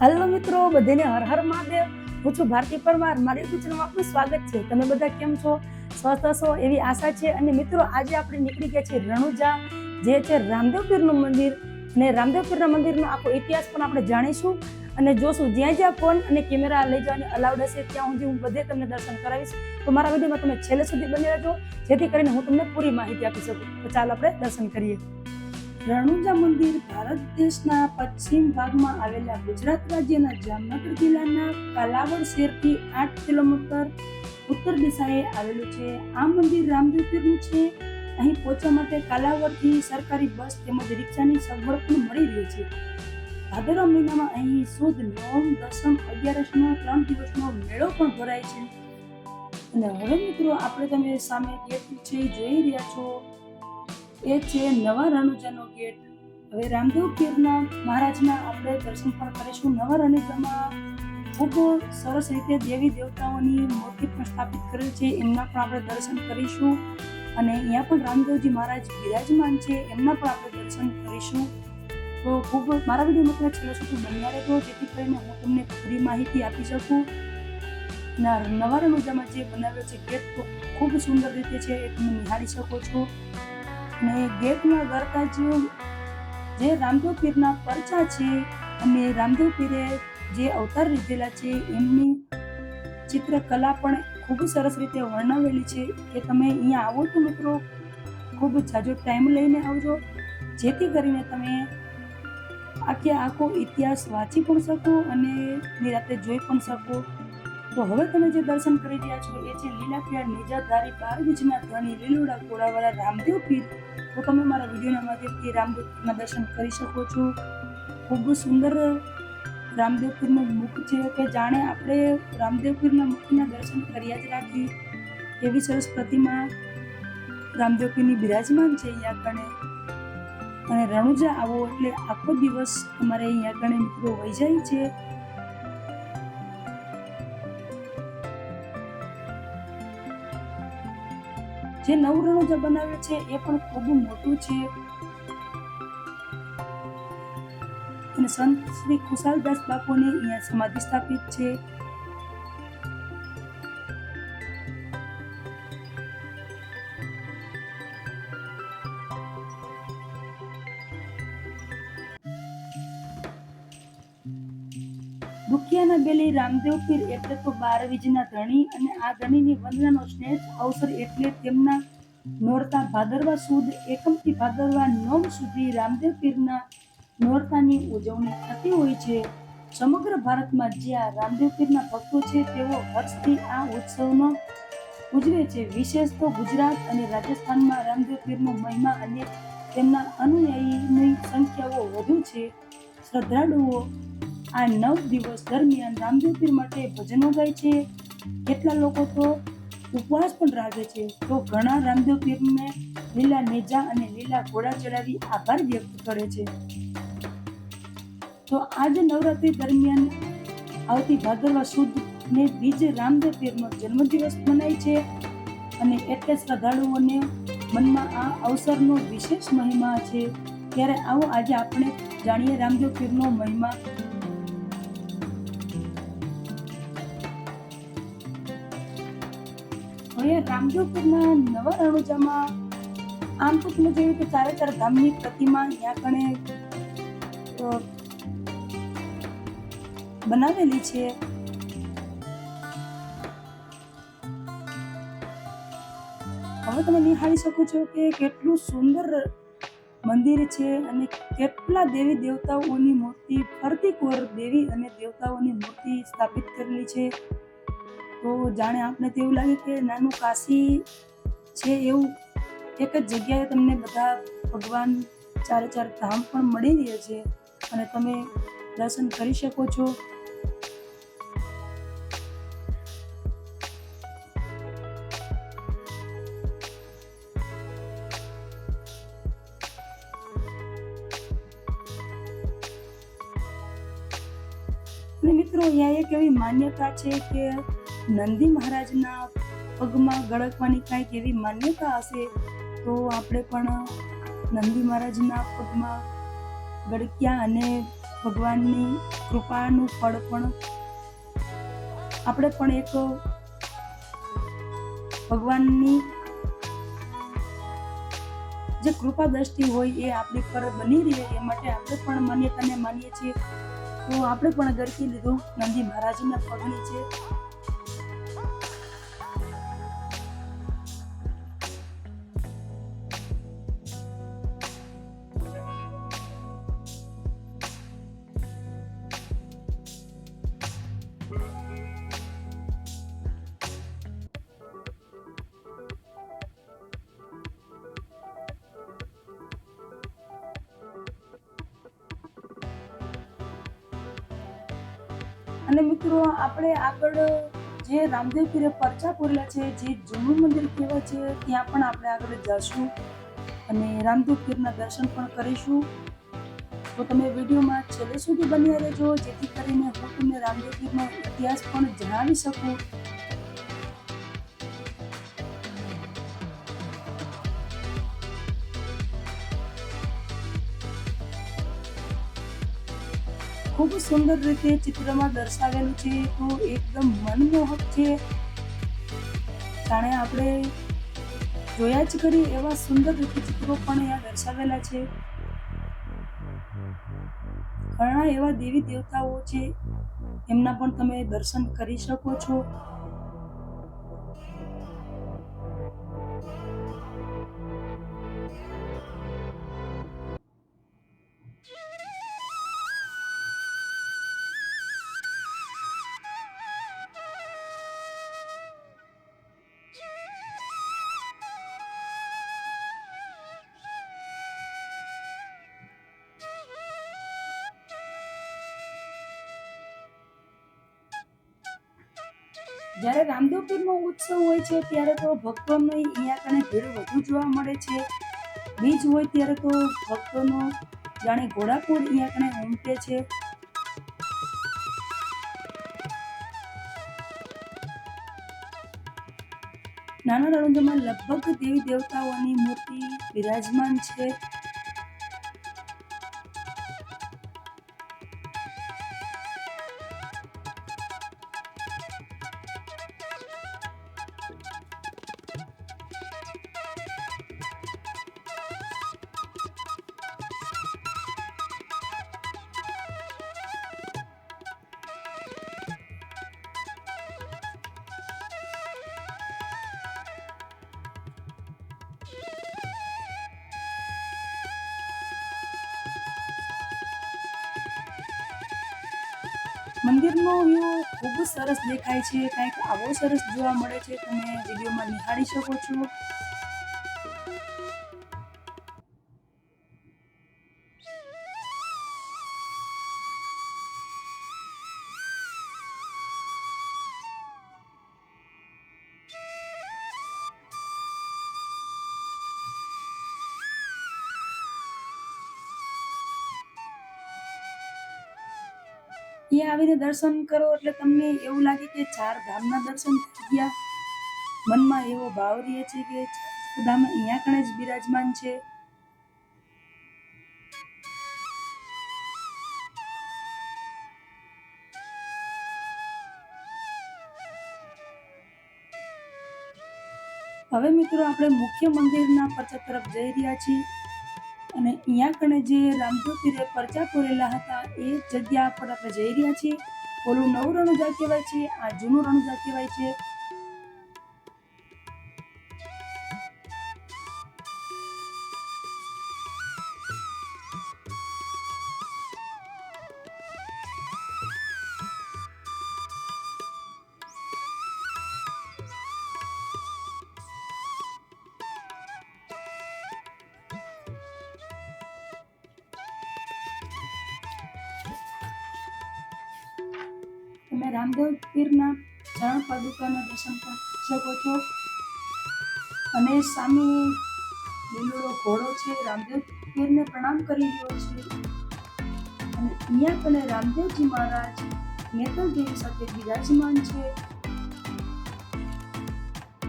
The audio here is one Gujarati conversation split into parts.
હાલો મિત્રો, બધાને હર હર મહાદેવ. હું છું ભારતી પરમાર. મારી ચેનલમાં આપનું સ્વાગત છે. તમે બધા કેમ છો? સ્વસ્થ હશો એવી આશા છે. અને મિત્રો, આજે આપણે નીકળી ગયા છીએ રણુજા, જે છે રામદેવપીરનું મંદિર. અને રામદેવપીરના મંદિરનો આખો ઇતિહાસ પણ આપણે જાણીશું. અને જોશું, જ્યાં જ્યાં ફોન અને કેમેરા લઈ જવાની અલાઉડ હશે, ત્યાં સુધી હું બધે તમને દર્શન કરાવીશ. તો મારા વિડીયોમાં તમે છેલ્લે સુધી બની રહેજો. જેથી કરીને હું તમને પૂરી માહિતી આપી શકું. તો ચાલો આપણે દર્શન કરીએ. રણુજા મંદિર ભારત દેશના પશ્ચિમ ભાગમાં આવેલા ગુજરાત રાજ્યના જામનગર જિલ્લાના કાલાવડ શહેરથી આઠ કિલોમીટર ઉત્તર દિશાએ આવેલું છે. આ મંદિર રામદેવપીરનું છે. અહીં પહોંચવા માટે કાલાવડથી સરકારી બસ તેમજ રિક્ષાની સગવડ પણ મળી રહી છે. ભાદરવા મહિનામાં અહીં સુદ નવમ દસમ, અગિયારસનો ત્રણ દિવસનો મેળો પણ ભરાય છે. અને હવે મિત્રો, આપણે તમે સામે ગેટ છે જોઈ રહ્યા છો. એ છે નવા રણુજનો ગેટ. હવે રામદેવ પીરના મહારાજના આપણે દર્શન પણ કરીશું. નવા રણુજામાં ખૂબ સરસ રીતે દેવી દેવતાઓની મૂર્તિ પણ સ્થાપિત કરેલ છે. એમના પણ આપણે દર્શન કરીશું. અને અહીંયા પણ રામદેવજી મહારાજ બિરાજમાન છે. એમના પણ આપણે દર્શન કરીશું. તો ખૂબ મારા વીડિયો મિત્રો છેલ્લો સુધી બન્યા રહેતો જેથી કરીને હું તમને પૂરી માહિતી આપી શકું. ના, નવા રણુજામાં જે બનાવ્યો છે ગેટ તો ખૂબ સુંદર રીતે છે. એ તમે નિહાળી શકો છો. અને ગેટમાં ગરતા જ જે રામદેવ પીરના પરચા છે અને રામદેવ પીરે જે અવતાર લીધેલા છે, એમની ચિત્રકલા પણ ખૂબ સરસ રીતે વર્ણવેલી છે કે તમે અહીંયા આવો તો મિત્રો ખૂબ જાજો ટાઈમ લઈને આવજો. જેથી કરીને તમે આખે આખો ઇતિહાસ વાંચી પણ શકો અને નિરાતે જોઈ પણ શકો. તો હવે તમે જે દર્શન કરી રહ્યા છો એ છે લીલાક્રિયા નિજાધારી પારવીજના ધ્વની, લીલોડા કોળાવાળા રામદેવ પીઠ તો તમે મારા વિડીયોના માધ્યમથી રામદેવના દર્શન કરી શકો છો. ખૂબ સુંદર રામદેવ પીરનું મુખ છે કે જાણે આપણે રામદેવ પીરના મુખના દર્શન કર્યા જ રાખી એવી સરસ પ્રતિમા રામદેવ પીરની બિરાજમાન છે અહીંયા કણે અને રણુજા આવો એટલે આખો દિવસ અમારે અહીંયા કણે મિત્રો વહી જાય છે. જે નવું રણુજા બનાવ્યું છે, એ પણ ખૂબ મોટું છે. અને સંત શ્રી ખુશાલદાસ બાપુની અહીંયા સમાધિ સ્થાપિત છે. દુખિયાના રામદેવ પીર એટલે તો બાર વીજના ધણી અને આ ધણીની વંદનાનો સ્નેહ અવસર એટલે તેમના નોરતા ભાદરવા સુદ, એકમથી ભાદરવા નોમ સુધી રામદેવ પીરના નોરતાની ઉજવણી થતી હોય છે. સમગ્ર ભારતમાં જ્યાં રામદેવ પીરના ભક્તો છે, તેઓ વર્ષથી આ ઉત્સવનો ઉજવે છે. વિશેષ તો ગુજરાત અને રાજસ્થાનમાં રામદેવ પીરનો મહિમા અને તેમના અનુયાયીની સંખ્યાઓ વધુ છે. શ્રદ્ધાળુઓ આ નવ દિવસ દરમિયાન રામદેવ માટે ભજનો ગાય છે. કેટલા લોકો તો ઉપવાસ પણ રાખે છે. તો ઘણા રામદેવ પીરને લીલા નેજા અને લીલા ઘોડા ચડાવી આભાર વ્યક્ત કરે છે. તો આજ નવરાત્રી દરમિયાન આવતી ભાદરવા સુદ ને બીજ રામદેવ પીરનો જન્મદિવસ મનાય છે અને એટલે શ્રદ્ધાળુઓને મનમાં આ અવસરનો વિશેષ મહિમા છે. ત્યારે આવો આજે આપણે જાણીએ રામદેવ પીરનો મહિમા. હવે રામદેવપુરના નવા રણુજામાં આમ તો તમે જોયું કે ચારે ચાર ધામની પ્રતિમા અહીંયા કણે બનાવેલી છે. હવે તમે નિહાળી શકો છો કે કેટલું સુંદર મંદિર છે અને કેટલા દેવી દેવતાઓની મૂર્તિ ફરતી કોર દેવી અને દેવતાઓની મૂર્તિ સ્થાપિત કરેલી છે. તો જાણે આપણે તેવું લાગે કે નાનું કાશી છે એવું. એક જ જગ્યાએ તમને બધા ભગવાન ચારે ચાર ધામ પણ મળી રહે છે અને તમે દર્શન કરી શકો છો. અને મિત્રો, અહીંયા એક એવી માન્યતા છે કે નંદી મહારાજના પગમાં ગળકવાની કાંઈક એવી માન્યતા હશે, તો આપણે પણ નંદી મહારાજના પગમાં ગળક્યા અને ભગવાનની કૃપાનું ફળ પણ આપણે પણ એક ભગવાનની જે કૃપા દ્રષ્ટિ હોય એ આપણી પર બની રહે, એ માટે આપણે પણ માન્યતાને માનીએ છીએ. તો આપણે પણ ગરકી લીધું નંદી મહારાજના પગની છે. અને મિત્રો, આપણે આગળ જે રામદેવ પીરે પરચા પૂરેલા છે, જે જૂનું મંદિર કહેવાય છે, ત્યાં પણ આપણે આગળ જશું અને રામદેવ પીરના દર્શન પણ કરીશું. તો તમે વિડીયોમાં છેલ્લે સુધી બન્યા રહેજો, જેથી કરીને હું તમને રામદેવ પીરનો ઇતિહાસ પણ જણાવી શકું. ખૂબ સુંદર રીતે ચિત્રમાં દર્શાવેલું છે. તો એકદમ મનમોહક છે. જાણે આપણે જોયા જ કરી એવા સુંદર રીતે ચિત્રો પણ અહીંયા દર્શાવેલા છે. ઘણા એવા દેવી દેવતાઓ છે. એમના પણ તમે દર્શન કરી શકો છો. જ્યારે રામદેવપીરનો ઉત્સવ હોય છે, ત્યારે તો ભક્તોની અહીંયા કને ભીડ વધુ જોવા મળે છે. બીજ હોય ત્યારે તો ભક્તોનો જાણે ઘોડાપુર અહીંયા કને ઉમટે છે. નાના રણુંજામાં લગભગ દેવી દેવતાઓની મૂર્તિ બિરાજમાન છે. મંદિરનો વ્યૂ ખૂબ જ સરસ દેખાય છે. કંઈક આવો સરસ જોવા મળે છે. તમે વિડીયોમાં નિહાળી શકો છો. અહીંયા આવીને દર્શન કરો એટલે તમને એવું લાગે કે ચાર ધામના દર્શન થઈ ગયા. મનમાં એવો ભાવ રહે છે કે ધામ અહીંયા કણે જ બિરાજમાન છે. હવે મિત્રો આપણે મુખ્ય મંદિરના પરચા તરફ જઈ રહ્યા છીએ. અને અહીંયા કણે જે રામદેવ પીરે પરચા પોરેલા હતા, એ જગ્યા પર આપણે જઈ રહ્યા છીએ. ઓલું નવું રણુજા કહેવાય છે, આ જૂનું રણુજા કહેવાય છે. તમે રામદેવ પીરના ચરણ પાદુકાના દર્શન પણ શકો છો. અને સામે લીલો ઘોડો છે, રામદેવ પીરને પ્રણામ કરી રહ્યો છે. અને અહીંયા પણ રામદેવજી મહારાજ નેતલ દેવી સાથે બિરાજમાન છે.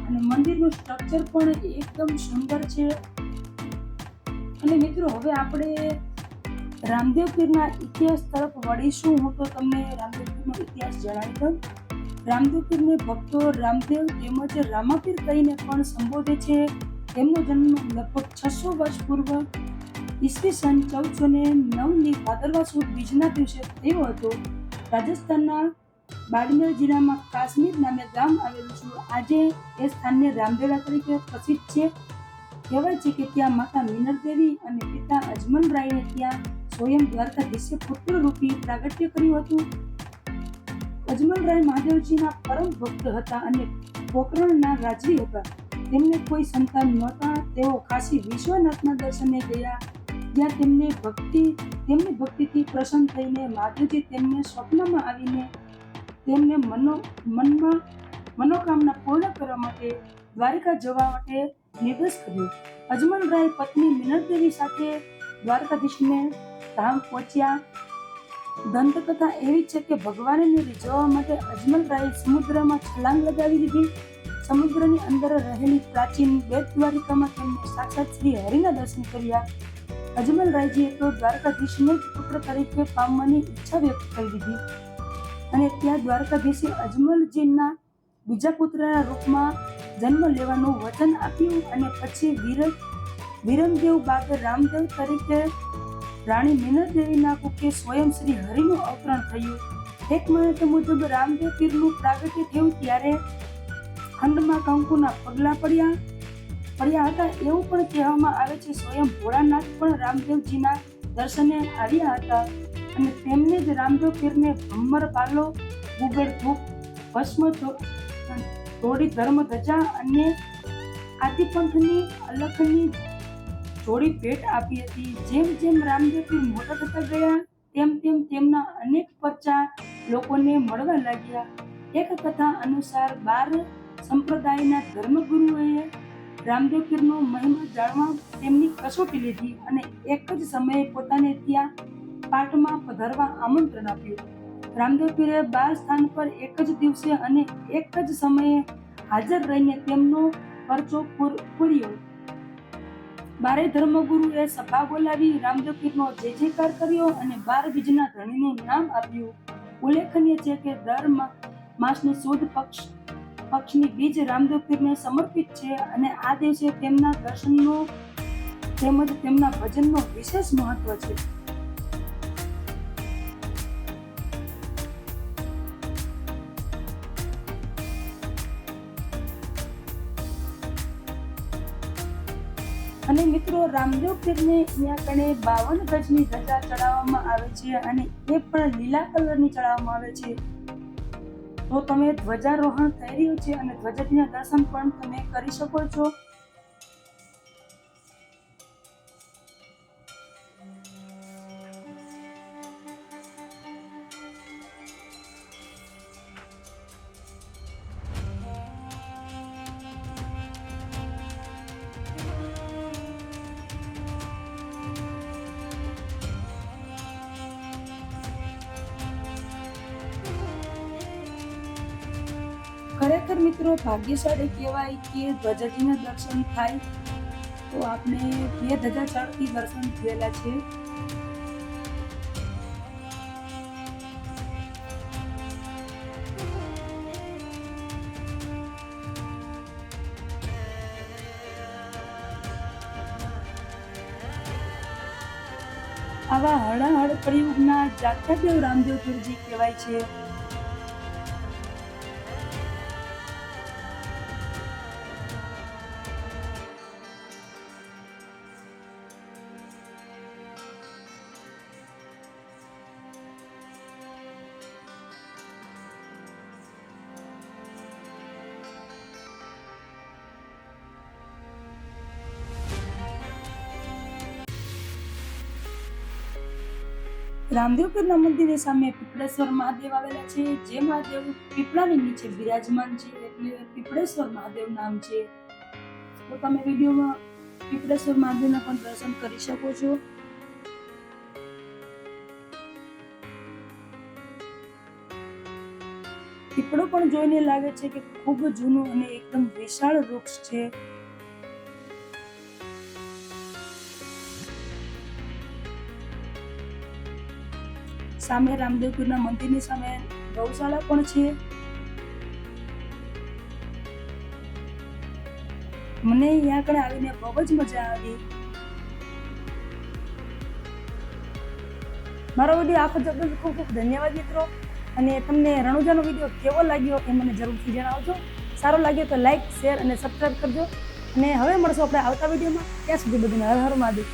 અને મંદિરનું સ્ટ્રક્ચર પણ એકદમ સુંદર છે. અને મિત્રો, હવે આપણે રામદેવ પીરના ઇતિહાસ તરફ વળીશું. હું તો તમને રામદેવ પીરનો ઇતિહાસ જણાવી દઉં રામદેવપીરને ભક્તો રામદેવ તેમજ રામાપીર કહીને પણ સંબોધે છે. તેમનો જન્મ લગભગ છસો વર્ષ પૂર્વ ઈસવીસન ચૌદસો ને નવની ભાદરવા સુદ બીજના દિવસે થયો હતો. રાજસ્થાનના બાડમેર જિલ્લામાં કાશ્મીર નામે ગામ આવેલું છે. આજે એ સ્થાનને રામદેવરા તરીકે પ્રસિદ્ધ છે. કહેવાય છે કે ત્યાં માતા મિનર દેવી અને પિતા અજમલ રાયને ત્યાં સ્વયં દ્વારકાધીશે પુત્ર રૂપી પ્રાગટ્ય કર્યું હતું. અજમલ રાય મહાદેવજીના પરમ ભક્ત હતા અને પોકરણના રાજવી હતા. તેમને કોઈ સંતાન નહોતા, તેઓ કાશી વિશ્વનાથના દર્શને ગયા. ત્યાં તેમને ભક્તિ, તેમની ભક્તિથી પ્રસન્ન થઈને મહાદેવજી તેમને સ્વપ્નમાં આવીને તેમને મનો, મનમાં મનોકામના પૂર્ણ કરવા માટે દ્વારિકા જવા માટે નિર્દેશ કર્યો. અજમલરાય પત્ની મિનરદેવી સાથે દ્વારકાધીશને ધામ પહોંચ્યા. દંતકથા એવી છે કે ભગવાનને રીઝવવા માટે અજમલ સમુદ્રમાં છલાંગ લગાવી દીધી. સમુદ્રની અંદર રહેલી પ્રાચીન દ્વારિકામાં તેમને સાક્ષાત શ્રી હરિના દર્શન કર્યા. અજમલરાયજીએ તો દ્વારકાધીશને જ પુત્ર તરીકે પામવાની ઈચ્છા વ્યક્ત કરી દીધી. અને ત્યાં દ્વારકાધીશે અજમલજીના બીજા પુત્રના રૂપમાં જન્મ લેવાનું વચન આપ્યું અને પછી વીર વિરમદેવ બાગ રામદેવ તરીકે રાણી મિનર દેવીના કુકે સ્વયં શ્રી હરિનું અવતરણ થયું. એક માન્યતા મુજબ રામદેવ પીરનું પ્રાગટ્ય થયું ત્યારે ખંડમાં કંકુના પગલા પડ્યા. પડ્યા હતા એવું પણ કહેવામાં આવે છે, સ્વયં ભોળાનાથ પણ રામદેવજીના દર્શને આવ્યા હતા અને તેમને જ રામદેવ પીરને ભમ્મર પાલો, ગુગળ ધૂપ, ભસ્મ થોડી ધર્મ ધજા અને આદિપંથની અલખની જોડી ભેટ આપી હતી. જેમ જેમ રામદેવપીર મોટા થતા ગયા, તેમ તેમ તેમના અનેક પરચા લોકોને મળવા લાગ્યા. એક કથા અનુસાર બાર સંપ્રદાયના ધર્મગુરુઓએ રામદેવ પીરનો મહિમા જાણવા તેમની કસોટી લીધી અને એક જ સમયે પોતાને ત્યાં પાટમાં પધારવા આમંત્રણ આપ્યું. રામદેવ પીરે બાર સ્થાન પર એક જ દિવસે અને એક જ સમયે હાજર રહીને તેમનો પરચો પૂર્યો બારે ધર્મગુરુએ સભા બોલાવી રામદેવ પીરનો જે જયકાર કર્યો અને બાર બીજના ધણીનું નામ આપ્યું. ઉલ્લેખનીય છે કે દર માસની સુદ પક્ષ, પક્ષની બીજ રામદેવ પીરને સમર્પિત છે અને આ દિવસે તેમના દર્શનનો તેમજ તેમના ભજનનો વિશેષ મહત્વ છે. અને મિત્રો, રામદેવ પીરને અહીંયા કણે બાવન ગજની ધજા ચડાવવામાં આવે છે અને એ પણ લીલા કલરની ચડાવવામાં આવે છે. તો તમે ધ્વજારોહણ થઈ રહ્યું છે અને ધ્વજના દર્શન પણ તમે કરી શકો છો. ખરેખર મિત્રો ભાગ્યશાળી કહેવાય કે ધ્વજાજીના દર્શન થાય તો આપણે બે ધજા ચડતી દર્શન થયેલા છે. આવા હળહળ પ્રયોગના જાત્યાદેવ રામદેવ ગુરુજી કહેવાય છે. રામદેવ પીરના મંદિરની સામે પીપળેશ્વર મહાદેવ આવેલા છે. જે મહાદેવ પીપળાની નીચે બિરાજમાન છે એટલે પીપળેશ્વર મહાદેવ નામ છે. તો તમે વિડીયોમાં પીપળેશ્વર મહાદેવના પણ દર્શન કરી શકો છો. પીપળો પણ જોઈને લાગે છે કે ખૂબ જૂનું અને એકદમ વિશાળ વૃક્ષ છે. સામે રામદેવપીરના મંદિરની સામે ગૌશાળા પણ છે. મને અહીંયા આગળ આવીને બહુ જ મજા આવી. મારો વીડિયો આખો જગત ખૂબ ખૂબ ધન્યવાદ મિત્રો. અને તમને રણુજાનો વીડિયો કેવો લાગ્યો એ મને જરૂરથી જણાવજો. સારો લાગ્યો તો લાઇક શેર અને સબસ્ક્રાઈબ કરજો. અને હવે મળશું આપણે આવતા વિડીયોમાં. ત્યાં સુધી બધું હર હર મહાદેવ.